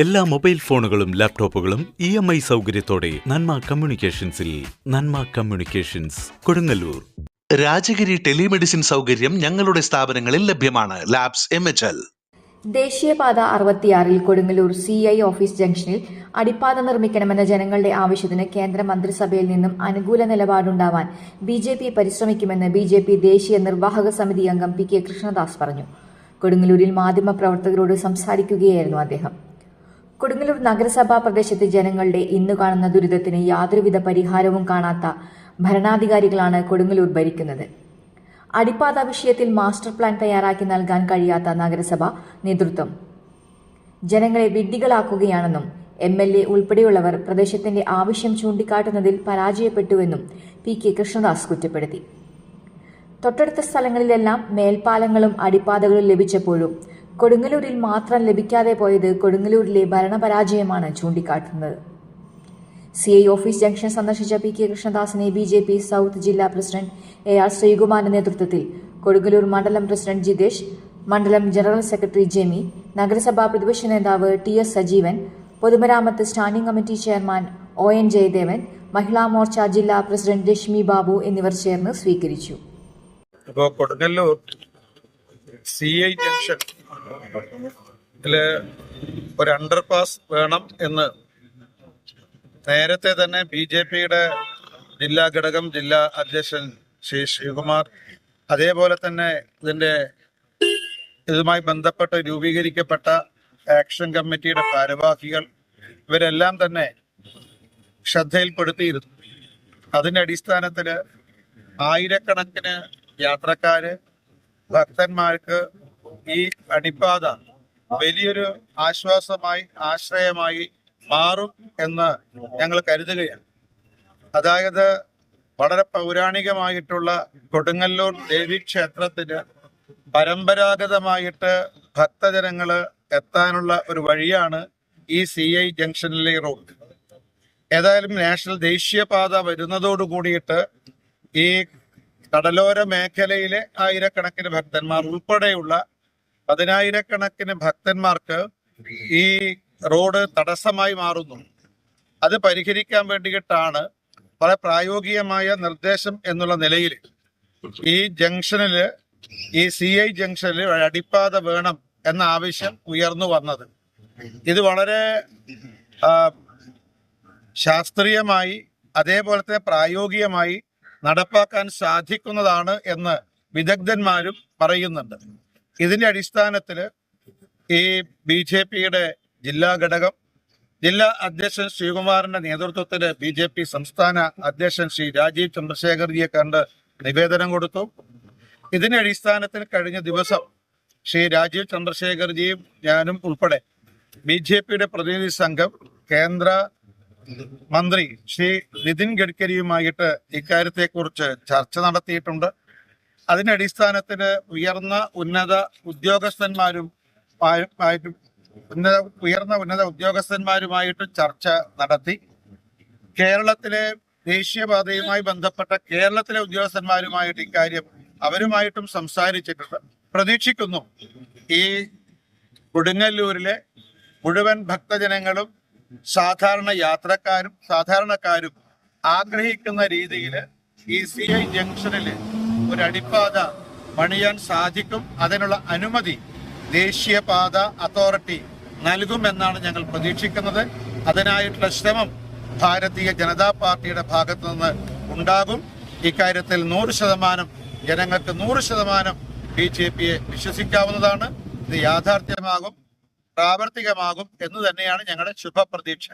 എല്ലാ മൊബൈൽ ഫോണുകളും ലാപ്ടോപ്പുകളും ഇ എം ഐ സൗകര്യത്തോടെ നന്മ കമ്മ്യൂണിക്കേഷൻസിൽ നന്മ കമ്മ്യൂണിക്കേഷൻസ് കൊടുങ്ങല്ലൂർ. രാജഗിരി ടെലിമെഡിസിൻ സൗകര്യം ഞങ്ങളുടെ സ്ഥാപനങ്ങളിൽ ലഭ്യമാണ്. Labs M H L. ദേശീയപാത അറുപത്തിയാറിൽ കൊടുങ്ങല്ലൂർ സി ഐ ഓഫീസ് ജംഗ്ഷനിൽ അടിപ്പാത നിർമ്മിക്കണമെന്ന ജനങ്ങളുടെ ആവശ്യത്തിന് കേന്ദ്ര മന്ത്രിസഭയിൽ നിന്നും അനുകൂല നിലപാടുണ്ടാവാൻ ബി ജെ പി പരിശ്രമിക്കുമെന്ന് ബി ജെ പി ദേശീയ നിർവാഹക സമിതി അംഗം പി കെ കൃഷ്ണദാസ് പറഞ്ഞു. കൊടുങ്ങല്ലൂരിൽ മാധ്യമപ്രവർത്തകരോട് സംസാരിക്കുകയായിരുന്നു അദ്ദേഹം. കൊടുങ്ങല്ലൂർ നഗരസഭാ പ്രദേശത്തെ ജനങ്ങളുടെ ഇന്ന് കാണുന്ന ദുരിതത്തിന് യാതൊരുവിധ പരിഹാരവും കാണാത്ത ഭരണാധികാരികളാണ് കൊടുങ്ങല്ലൂർ ഭരിക്കുന്നത്. അടിപ്പാത വിഷയത്തിൽ മാസ്റ്റർ പ്ലാൻ തയ്യാറാക്കി നൽകാൻ കഴിയാത്ത നഗരസഭ നേതൃത്വം. ജനങ്ങളെ വിഡ്ഢികളാക്കുകയാണെന്നും എം എൽ എ ഉൾപ്പെടെയുള്ളവർ പ്രദേശത്തിന്റെ ആവശ്യം ചൂണ്ടിക്കാട്ടുന്നതിൽ പരാജയപ്പെട്ടുവെന്നും പി കെ കൃഷ്ണദാസ് കുറ്റപ്പെടുത്തി. തൊട്ടടുത്ത സ്ഥലങ്ങളിലെല്ലാം മേൽപ്പാലങ്ങളും അടിപ്പാതകളും ലഭിച്ചപ്പോഴും കൊടുങ്ങല്ലൂരിൽ മാത്രം ലഭിക്കാതെ പോയത് കൊടുങ്ങല്ലൂരിലെ ഭരണപരാജയമാണ് ചൂണ്ടിക്കാട്ടുന്നത്. സി ഐ ഓഫീസ് ജംഗ്ഷൻ സന്ദർശിച്ച പി കെ കൃഷ്ണദാസിനെ ബി ജെ പി സൗത്ത് ജില്ലാ പ്രസിഡന്റ് എ ആർ ശ്രീകുമാറിന്റെ നേതൃത്വത്തിൽ കൊടുങ്ങല്ലൂർ മണ്ഡലം പ്രസിഡന്റ് ജിതേഷ് മണ്ഡലം ജനറൽ സെക്രട്ടറി ജെമി നഗരസഭാ പ്രതിപക്ഷ നേതാവ് ടി എസ് സജീവൻ പൊതുമരാമത്ത് standing committee chairman O N Jayadevan Mahila Morcha ജില്ലാ പ്രസിഡന്റ് രശ്മി ബാബു എന്നിവർ ചേർന്ന് സ്വീകരിച്ചു. അപ്പോൾ കൊടുങ്ങല്ലൂർ സി ഐ ജംഗ്ഷൻ ിൽ ഒരു അണ്ടർപാസ് വേണം എന്ന്. നേരത്തെ തന്നെ ബി ജെ പിയുടെ ജില്ലാ ഘടകം ജില്ലാ അധ്യക്ഷൻ ശ്രീ ശ്രീകുമാർ അതേപോലെ തന്നെ ഇതിന്റെ ഇതുമായി ബന്ധപ്പെട്ട് രൂപീകരിക്കപ്പെട്ട ആക്ഷൻ കമ്മിറ്റിയുടെ ഭാരവാഹികൾ ഇവരെല്ലാം തന്നെ ശ്രദ്ധയിൽപ്പെടുത്തിയിരുന്നു. അതിന്റെ അടിസ്ഥാനത്തിൽ ആയിരക്കണക്കിന് യാത്രക്കാര് ഭക്തന്മാർക്ക് ഈ അടിപ്പാത വലിയൊരു ആശ്വാസമായി ആശ്രയമായി മാറും എന്ന് ഞങ്ങൾ കരുതുകയാണ്. അതായത് വളരെ പൗരാണികമായിട്ടുള്ള കൊടുങ്ങല്ലൂർ ദേവി ക്ഷേത്രത്തിന് പരമ്പരാഗതമായിട്ട് ഭക്തജനങ്ങൾ എത്താനുള്ള ഒരു വഴിയാണ് ഈ സി ഐ ജംഗ്ഷനിലെ റോഡ്. ഏതായാലും നാഷണൽ ദേശീയപാത വരുന്നതോടു കൂടിയിട്ട് ഈ കടലോര മേഖലയിലെ ആയിരക്കണക്കിന് ഭക്തന്മാർ ഉൾപ്പെടെയുള്ള പതിനായിരക്കണക്കിന് ഭക്തന്മാർക്ക് ഈ റോഡ് തടസ്സമായി മാറുന്നു. അത് പരിഹരിക്കാൻ വേണ്ടിയിട്ടാണ് വളരെ പ്രായോഗികമായ നിർദ്ദേശം എന്നുള്ള നിലയിൽ ഈ ജംഗ്ഷനിൽ ഈ സി ഐ ജംഗ്ഷനിൽ അടിപ്പാത വേണം എന്ന ആവശ്യം ഉയർന്നു വന്നത്. ഇത് വളരെ ശാസ്ത്രീയമായി അതേപോലെ തന്നെ പ്രായോഗികമായി നടപ്പാക്കാൻ സാധിക്കുന്നതാണ് എന്ന് വിദഗ്ധന്മാരും പറയുന്നുണ്ട്. ഇതിന്റെ അടിസ്ഥാനത്തിൽ ഈ ബി ജെ പിയുടെ ജില്ലാ ഘടകം ജില്ലാ അധ്യക്ഷൻ ശ്രീകുമാറിന്റെ നേതൃത്വത്തിൽ ബി ജെ പി സംസ്ഥാന അധ്യക്ഷൻ ശ്രീ രാജീവ് ചന്ദ്രശേഖർജിയെ കണ്ട് നിവേദനം കൊടുത്തു. ഇതിന്റെ അടിസ്ഥാനത്തിൽ കഴിഞ്ഞ ദിവസം ശ്രീ രാജീവ് ചന്ദ്രശേഖർജിയും ഞാനും ഉൾപ്പെടെ ബി ജെ പിയുടെ പ്രതിനിധി സംഘം കേന്ദ്ര മന്ത്രി ശ്രീ നിതിൻ ഗഡ്കരിയുമായിട്ട് ഇക്കാര്യത്തെക്കുറിച്ച് ചർച്ച നടത്തിയിട്ടുണ്ട്. അതിന്റെ അടിസ്ഥാനത്തിൽ ഉയർന്ന ഉന്നത ഉദ്യോഗസ്ഥന്മാരും ഉന്നത ഉയർന്ന ഉന്നത ഉദ്യോഗസ്ഥന്മാരുമായിട്ട് ചർച്ച നടത്തി. കേരളത്തിലെ ദേശീയപാതയുമായി ബന്ധപ്പെട്ട കേരളത്തിലെ ഉദ്യോഗസ്ഥന്മാരുമായിട്ട് ഇക്കാര്യം അവരുമായിട്ടും സംസാരിച്ചിട്ടുണ്ട്. പ്രതീക്ഷിക്കുന്നു ഈ കൊടുങ്ങല്ലൂരിലെ മുഴുവൻ ഭക്തജനങ്ങളും സാധാരണ യാത്രക്കാരും സാധാരണക്കാരും ആഗ്രഹിക്കുന്ന രീതിയിൽ ഈ സി ഐ ജംഗ്ഷനിൽ ഒരു അടിപ്പാത പണിയാൻ സാധിക്കും. അതിനുള്ള അനുമതി ദേശീയപാത അതോറിറ്റി നൽകുമെന്നാണ് ഞങ്ങൾ പ്രതീക്ഷിക്കുന്നത്. അതിനായിട്ടുള്ള ശ്രമം ഭാരതീയ ജനതാ പാർട്ടിയുടെ ഭാഗത്തു നിന്ന് ഉണ്ടാകും. ഇക്കാര്യത്തിൽ നൂറ് ശതമാനം ജനങ്ങൾക്ക് നൂറ് ശതമാനം ബി ജെ പിയെ വിശ്വസിക്കാവുന്നതാണ്. ഇത് യാഥാർത്ഥ്യമാകും പ്രാവർത്തികമാകും എന്ന് തന്നെയാണ് ഞങ്ങളുടെ ശുഭപ്രതീക്ഷ.